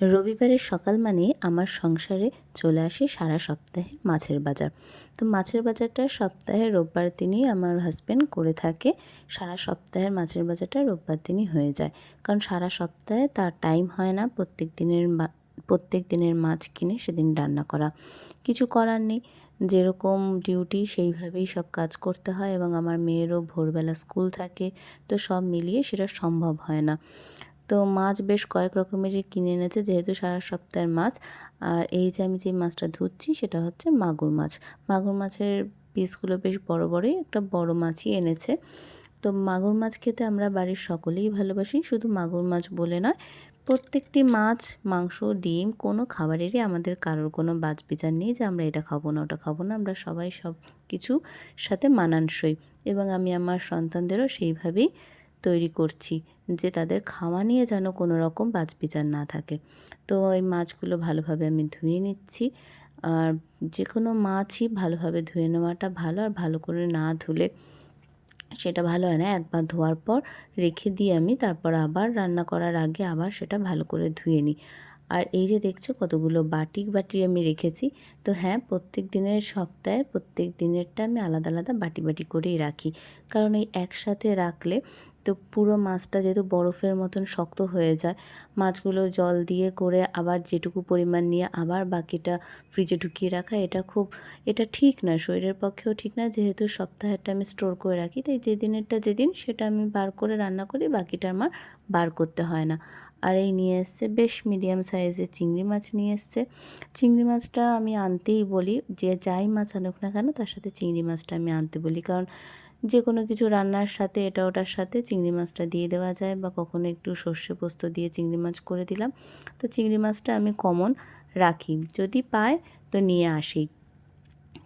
রবিবারের সকাল মানে আমার সংসারে চলে আসে সারা সপ্তাহে মাছের বাজার। তো মাছের বাজারটা সপ্তাহে রোববার দিনই আমার হাজব্যান্ড করে থাকে, সারা সপ্তাহের মাছের বাজারটা রোববার দিনই হয়ে যায়। কারণ সারা সপ্তাহে তার টাইম হয় না প্রত্যেক দিনের প্রত্যেক দিনের মাছ কিনে সেদিন রান্না করা। কিছু করার নেই, যেরকম ডিউটি সেইভাবেই সব কাজ করতে হয় এবং আমার মেয়েরও ভোরবেলা স্কুল থাকে, তো সব মিলিয়ে সেটা সম্ভব হয় না। তো মাছ বেশ কয়েক রকমেরই কিনে এনেছে, যেহেতু সারা সপ্তাহের মাছ। আর এই যে আমি যে মাছটা ধুচ্ছি সেটা হচ্ছে মাগুর মাছ। মাগুর মাছের পিসগুলো বেশ বড় বড়ই, একটা বড় মাছই এনেছে। তো মাগুর মাছ খেতে আমরা বাড়ির সকলেই ভালোবাসি, শুধু মাগুর মাছ বলে নয়, প্রত্যেকটি মাছ, মাংস, ডিম, কোনো খাবারেরই আমাদের কারোর কোনো বাজ বিচার নেই যে আমরা এটা খাব না, ওটা খাব না। আমরা সবাই সব কিছু সাথে মানানসই। এবং আমি আমার সন্তানদেরও সেইভাবেই তৈরি করছি যে তাদের খাওয়া নিয়ে যেন কোনো রকম বাজ বিচার না থাকে। তো ওই মাছগুলো ভালোভাবে আমি ধুয়ে নিচ্ছি। আর যে কোনো মাছই ভালোভাবে ধুয়ে নেওয়াটা ভালো আর ভালো করে না ধুলে সেটা ভালো হয় না। একবার ধোয়ার পর রেখে দিয়ে আমি তারপর আবার রান্না করার আগে আবার সেটা ভালো করে ধুয়ে নিই। আর এই যে দেখছ কতগুলো বাটি বাটি আমি রেখেছি। তো হ্যাঁ প্রত্যেক দিনের সপ্তাহে প্রত্যেক দিনেরটা আমি আলাদা আলাদা বাটি বাটি করেই রাখি। কারণ এই একসাথে রাখলে তো পুরো মাছটা যেহেতু বরফের মতন শক্ত হয়ে যায়, মাছগুলো জল দিয়ে করে আবার যেটুকু পরিমাণ নিয়ে আবার বাকিটা ফ্রিজে ঢুকিয়ে রাখা, এটা খুব, এটা ঠিক না, শরীরের পক্ষেও ঠিক না। যেহেতু সপ্তাহেরটা আমি স্টোর করে রাখি, তাই যেদিনেরটা যেদিন সেটা আমি বার করে রান্না করি, বাকিটা আমার বার করতে হয় না। আর এই নিয়ে এসছে বেশ মিডিয়াম সাইজের চিংড়ি মাছ নিয়ে এসছে। চিংড়ি মাছটা আমি আনতেই বলি, যে যাই মাছ আনুক না কেন, তার সাথে চিংড়ি মাছটা আমি আনতে বলি। কারণ যে কোনো কিছু রান্নার সাথে এটা ওটার সাথে চিংড়ি মাছটা দিয়ে দেওয়া যায় বা কখনো একটু সর্ষে পোস্ত দিয়ে চিংড়ি মাছ করে দিলাম। তো চিংড়ি মাছটা আমি কমন রাখি। যদি পায় তো নিয়ে আসি।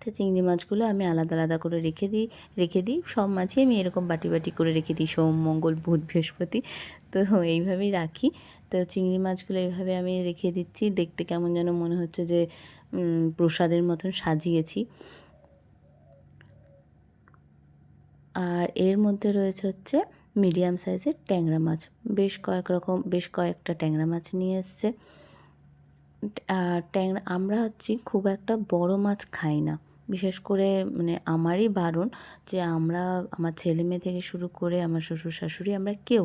তো চিংড়ি মাছগুলো আমি আলাদা আলাদা করে রেখে দিই রেখে দিই। সব মাছই আমি এরকম বাটি বাটি করে রেখে দিই। সোম, মঙ্গল, বুধ, বৃহস্পতি। তো এইভাবেই রাখি। তো চিংড়ি মাছগুলো এইভাবে আমি রেখে দিচ্ছি। দেখতে কেমন যেন মনে হচ্ছে যে প্রসাদের মতন সাজিয়েছি। আর এর মধ্যে রয়েছে হচ্ছে মিডিয়াম সাইজের ট্যাংরা মাছ। বেশ কয়েক রকম, বেশ কয়েকটা ট্যাংরা মাছ নিয়ে এসছে। আর ট্যাংরা, আমরা হচ্ছি খুব একটা বড় মাছ খাই না। বিশেষ করে মানে আমারই বারণ যে আমরা, আমার ছেলে মেয়ে থেকে শুরু করে আমার শ্বশুর শাশুড়ি, আমরা কেউ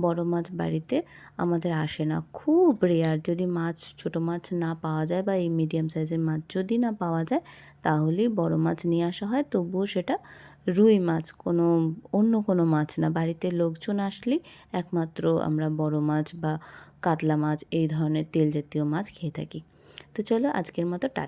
বড় মাছ বাড়িতে আমাদের আসে না। খুব রেয়ার যদি মাছ, ছোট মাছ না পাওয়া যায় বা এই মিডিয়াম সাইজের মাছ যদি না পাওয়া যায়, তাহলেই বড় মাছ নিয়ে আসা হয়। তবুও সেটা রুই মাছ, কোনো অন্য কোনো মাছ না। বাড়িতে লোকজন আসলে একমাত্র আমরা বড় মাছ বা কাতলা মাছ, এই ধরনের তেল জাতীয় মাছ খেয়ে থাকি। তো চলো আজকের মতো টাটা।